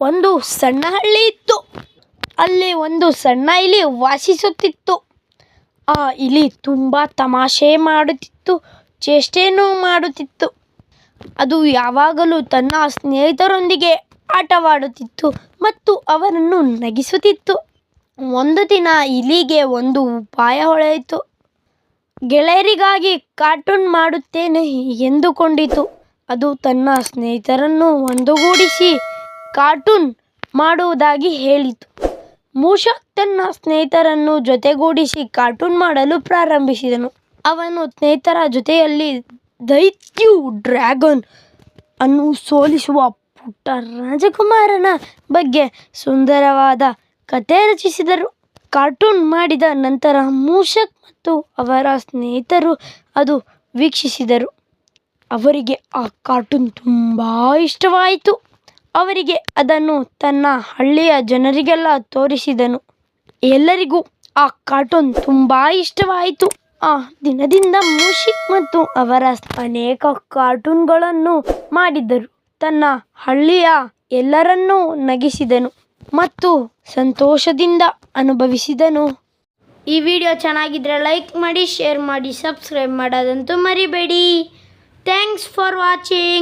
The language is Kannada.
ಒಂದು ಸಣ್ಣ ಹಳ್ಳಿ ಇತ್ತು. ಅಲ್ಲಿ ಒಂದು ಸಣ್ಣ ಇಲಿ ವಾಸಿಸುತ್ತಿತ್ತು. ಆ ಇಲಿ ತುಂಬ ತಮಾಷೆ ಮಾಡುತ್ತಿತ್ತು ಚೇಷ್ಟೆಯನ್ನು ಮಾಡುತ್ತಿತ್ತು. ಅದು ಯಾವಾಗಲೂ ತನ್ನ ಸ್ನೇಹಿತರೊಂದಿಗೆ ಆಟವಾಡುತ್ತಿತ್ತು ಮತ್ತು ಅವರನ್ನು ನಗಿಸುತ್ತಿತ್ತು. ಒಂದು ದಿನ ಇಲಿಗೆ ಒಂದು ಉಪಾಯ ಹೊಳೆಯಿತು. ಗೆಳೆಯರಿಗಾಗಿ ಕಾರ್ಟೂನ್ ಮಾಡುತ್ತೇನೆ ಎಂದುಕೊಂಡಿತು. ಅದು ತನ್ನ ಸ್ನೇಹಿತರನ್ನು ಒಂದುಗೂಡಿಸಿ ಕಾರ್ಟೂನ್ ಮಾಡುವುದಾಗಿ ಹೇಳಿತು. ಮೂಷಾ ತನ್ನ ಸ್ನೇಹಿತರನ್ನು ಜೊತೆಗೂಡಿಸಿ ಕಾರ್ಟೂನ್ ಮಾಡಲು ಪ್ರಾರಂಭಿಸಿದನು. ಅವನು ಸ್ನೇಹಿತರ ಜೊತೆಯಲ್ಲಿ ದೈತ್ಯು, ಡ್ರ್ಯಾಗನ್ ಅನ್ನು ಸೋಲಿಸುವ ಪುಟ್ಟ ರಾಜಕುಮಾರನ ಬಗ್ಗೆ ಸುಂದರವಾದ ಕತೆ ರಚಿಸಿದರು. ಕಾರ್ಟೂನ್ ಮಾಡಿದ ನಂತರ ಮೂಷಕ್ ಮತ್ತು ಅವರ ಸ್ನೇಹಿತರು ಅದು ವೀಕ್ಷಿಸಿದರು. ಅವರಿಗೆ ಆ ಕಾರ್ಟೂನ್ ತುಂಬ ಇಷ್ಟವಾಯಿತು. ಅವರಿಗೆ ಅದನ್ನು ತನ್ನ ಹಳ್ಳಿಯ ಜನರಿಗೆಲ್ಲ ತೋರಿಸಿದನು. ಎಲ್ಲರಿಗೂ ಆ ಕಾರ್ಟೂನ್ ತುಂಬ ಇಷ್ಟವಾಯಿತು. ಆ ದಿನದಿಂದ ಮೂಷಿಕ್ ಮತ್ತು ಅವರ ಅನೇಕ ಕಾರ್ಟೂನ್ಗಳನ್ನು ಮಾಡಿದ್ದರು. ತನ್ನ ಹಳ್ಳಿಯ ಎಲ್ಲರನ್ನೂ ನಗಿಸಿದನು ಮತ್ತು ಸಂತೋಷದಿಂದ ಅನುಭವಿಸಿದನು. ಈ ವಿಡಿಯೋ ಚೆನ್ನಾಗಿದ್ರೆ ಲೈಕ್ ಮಾಡಿ, ಶೇರ್ ಮಾಡಿ, ಸಬ್ಸ್ಕ್ರೈಬ್ ಮಾಡೋದಂತೂ ಮರಿಬೇಡಿ. Thanks for watching.